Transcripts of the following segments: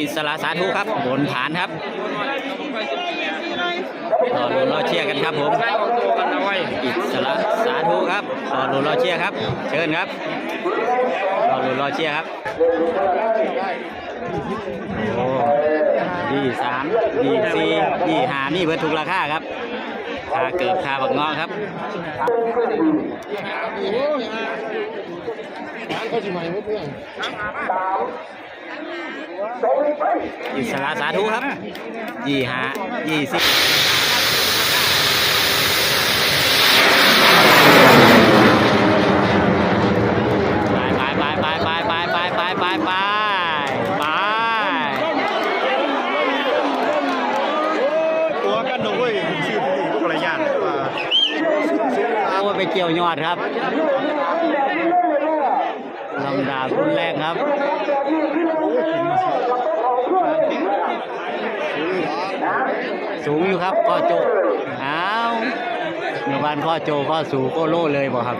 อิสระสาธุครับบนฐานครับรอรุนรอเชียกันครับผมอิสระสาธุครับรอรุนรอเชียครับ เชิญครับรอรุนรอเชียครับโอ้ดีสามยี่สี่ยี่หานี่เบิดทุกราคาครับคาเกือบคาบักงอครับร้านเขาจะใหม่เพื่อน หนูเว้ยชื่อที่พวกระยานว่าโอ้ยไปเกี่ยวยอดครับลำดาบรุ่นแรกครับ สูงอยู่ครับพ่อโจอ้าวหมู่บ้านพ่อโจพ่อสูโกโลเลยบ่ครับ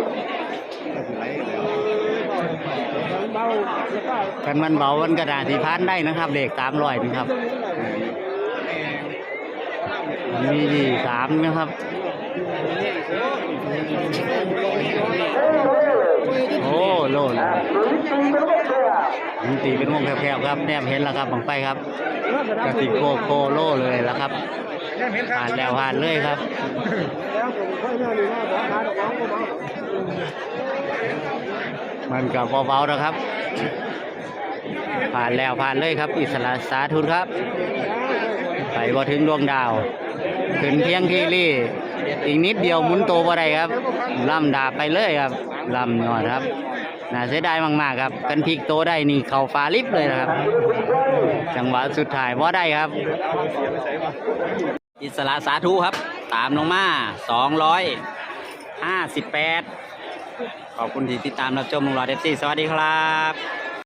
กันมันเบามันกระดาษสีพันได้นะครับเด็กสามร้อยนะครับมีดีสามนะครับ โอ้โลดมันตีเป็นวงแคบๆครับแนบเห็นแล้วครับบังไปครับกระติโกโคโลเลยแล้วครับผ่านแล้วผ่านเลยครับมันกับเบาๆนะครับ ผ่านแล้วผ่านเลยครับ อิสระสาธุครับไปบ่ถึงดวงดาว ขึ้นเพียงที่รี่ อีกนิดเดียวหมุนโตวบ่ได้ครับล่ำดาบไปเลยครับล่ำยอดครับ น่าเสียดายมาก ๆ ครับ กันพลิกโตได้นี่เข่าฟาลิฟเลยนะครับ จังหวะสุดท้ายบ่ได้ครับ อิสระสาธุครับ ตามลงมา258ขอบคุณที่ติดตามรับชมมุงรอเอฟซีสวัสดีครับ